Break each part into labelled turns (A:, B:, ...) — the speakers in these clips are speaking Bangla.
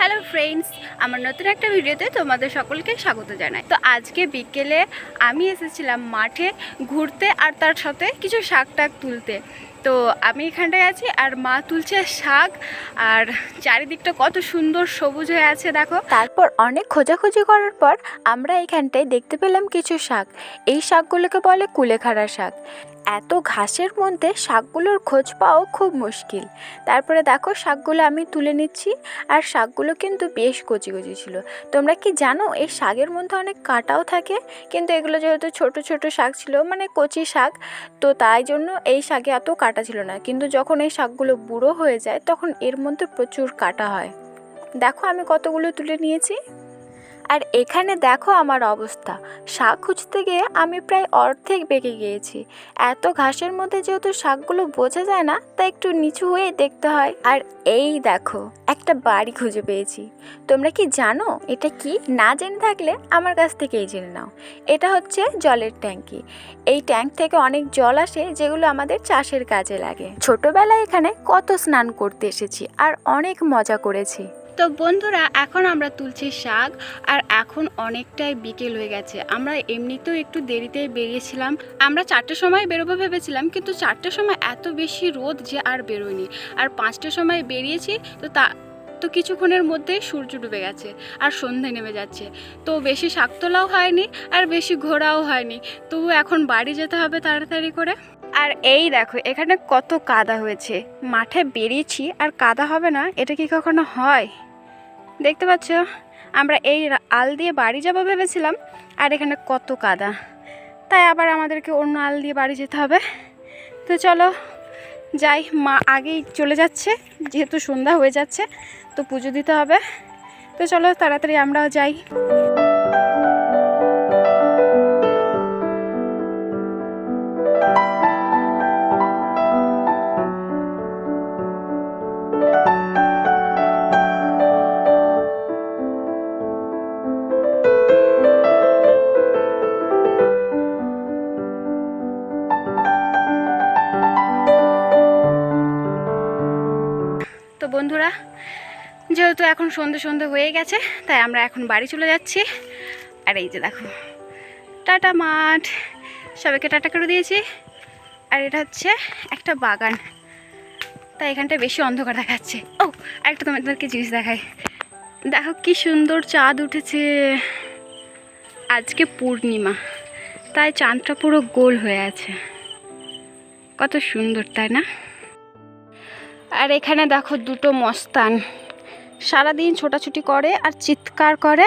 A: হ্যালো ফ্রেন্ডস, আমার নতুন একটা ভিডিওতে তোমাদের সকলকে স্বাগত জানাই। তো আজকে বিকেলে আমি এসেছিলাম মাঠে ঘুরতে আর তার সাথে কিছু শাক টাক তুলতে। তো আমি এখানটায় আছি আর মা তুলছে শাক আর চারিদিকটা কত সুন্দর সবুজ হয়ে আছে, দেখো। তারপর অনেক খোঁজাখুঁজি করার পর আমরা এখানটায় দেখতে পেলাম কিছু শাক। এই শাকগুলোকে বলে কুলেখাড়া শাক। এত ঘাসের মধ্যে শাকগুলোর খোঁজ পাওয়া খুব মুশকিল। তারপরে দেখো, শাকগুলো আমি তুলে নিচ্ছি আর শাকগুলো কিন্তু বেশ কচি কচি ছিল। তোমরা কি জানো, এই শাকের মধ্যে অনেক কাঁটাও থাকে, কিন্তু এগুলো যেহেতু ছোট ছোট শাক ছিল মানে কচি শাক, তো তাই জন্য এই শাকে এত কাটা ছিল না, কিন্তু যখন এই শাকগুলো বুড়ো হয়ে যায় তখন এর মধ্যে প্রচুর কাটা হয়। দেখো আমি কতগুলো তুলে নিয়েছি। আর এখানে দেখো আমার অবস্থা। শাক খুঁজতে গিয়ে আমি প্রায় অর্ধেক বেঁকে গিয়েছি। এত ঘাসের মধ্যে যেহেতু শাকগুলো বোঝা যায় না, তা একটু নিচু হয়ে দেখতে হয়। আর এই দেখো, একটা বাড়ি খুঁজে পেয়েছি। তোমরা কি জানো এটা কি? না জেনে থাকলে আমার কাছ থেকেই জেনে নাও। এটা হচ্ছে জলের ট্যাঙ্কি। এই ট্যাঙ্ক থেকে অনেক জল আসে, যেগুলো আমাদের চাষের কাজে লাগে। ছোটবেলায় এখানে কত স্নান করতে এসেছি আর অনেক মজা করেছি। তো বন্ধুরা, এখন আমরা তুলছি শাক, আর এখন অনেকটাই বিকেল হয়ে গেছে। আমরা এমনিতেও একটু দেরিতে বেরিয়েছিলাম। আমরা চারটের সময় বেরোবো ভেবেছিলাম, কিন্তু চারটের সময় এত বেশি রোদ যে আর বেরোয়নি। আর পাঁচটার সময় বেরিয়েছি, তো তা, তো কিছুক্ষণের মধ্যেই সূর্য ডুবে গেছে, আর সন্ধে নেমে যাচ্ছে। তো বেশি শাক তোলাও হয়নি, আর বেশি ঘোরাও হয়নি। তবু এখন বাড়ি যেতে হবে তাড়াতাড়ি করে। আর এই দেখো, এখানে কত কাদা হয়েছে। মাঠে বেরিয়েছি, আর কাদা হবে না? এটা কি কখনো হয়? দেখতে পাচ্ছ? আমরা এই আল দিয়ে বাড়ি যাব ভেবেছিলাম, আর এখানে কত কাদা। তাই আবার আমাদেরকে অন্য আল দিয়ে বাড়ি যেতে হবে। তো চলো, যাই, মা আগেই চলে যাচ্ছে, যেহেতু সন্ধ্যা হয়ে যাচ্ছে, তো পুজো দিতে হবে। তো চলো, তাড়াতাড়ি আমরাও যাই। বন্ধুরা, যেহেতু এখন সন্ধে সন্ধে হয়ে গেছে, তাই আমরা এখন বাড়ি চলে যাচ্ছি। আর এই যে দেখো, টাটা মাঠ, সবাইকে টাটা করে দিয়েছি। আর এটা হচ্ছে একটা বাগান, তাই এখানটা বেশি অন্ধকার দেখাচ্ছে। ও, আরেকটা তোমাদেরকে জিনিস দেখাই। দেখো কি সুন্দর চাঁদ উঠেছে। আজকে পূর্ণিমা, তাই চাঁদটা পুরো গোল হয়ে আছে। কত সুন্দর, তাই না? আর এখানে দেখো দুটো মস্তান। সারাদিন ছোটাছুটি করে আর চিৎকার করে।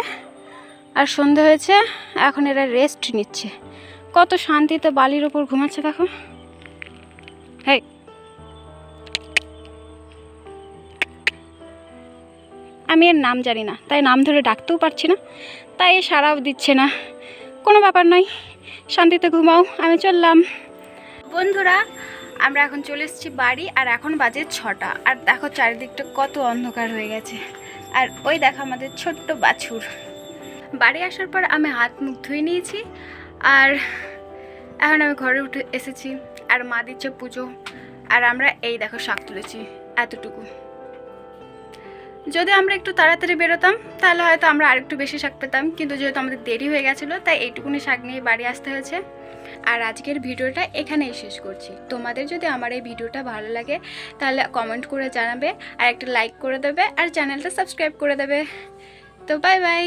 A: আর সন্ধে হয়েছে, এখন এরা রেস্ট নিচ্ছে। কত শান্তিতে বালির ওপর ঘুমাচ্ছে দেখো। হেই। আমি এর নাম জানি না, তাই নাম ধরে ডাকতেও পারছি না, তাই সারাও দিচ্ছে না। কোনো ব্যাপার নয়, শান্তিতে ঘুমাও, আমি চললাম। বন্ধুরা আমরা এখন চলে এসেছি বাড়ি, আর এখন বাজে ছটা। আর দেখো চারিদিকটা কত অন্ধকার হয়ে গেছে। আর ওই দেখো আমাদের ছোট্ট বাছুর। বাড়ি আসার পর আমি হাত মুখ ধুয়ে নিয়েছি, আর এখন আমি ঘরে উঠে এসেছি। আর মা দিচ্ছে পুজো, আর আমরা এই দেখো শাক তুলেছি, এতটুকু। যদি আমরা একটু তাড়াতাড়ি বেরোতাম, তাহলে হয়তো আমরা আরেকটু বেশি শাক পেতাম। কিন্তু যেহেতু আমাদের দেরি হয়ে গেছিল, তাই এইটুকুনি শাক নিয়ে বাড়ি আসতে হয়েছে। আর আজকের ভিডিওটা এখানেই শেষ করছি। তোমাদের যদি আমার এই ভিডিওটা ভালো লাগে, তাহলে কমেন্ট করে জানাবে, আর একটা লাইক করে দেবে, আর চ্যানেলটা সাবস্ক্রাইব করে দেবে। তো বাই বাই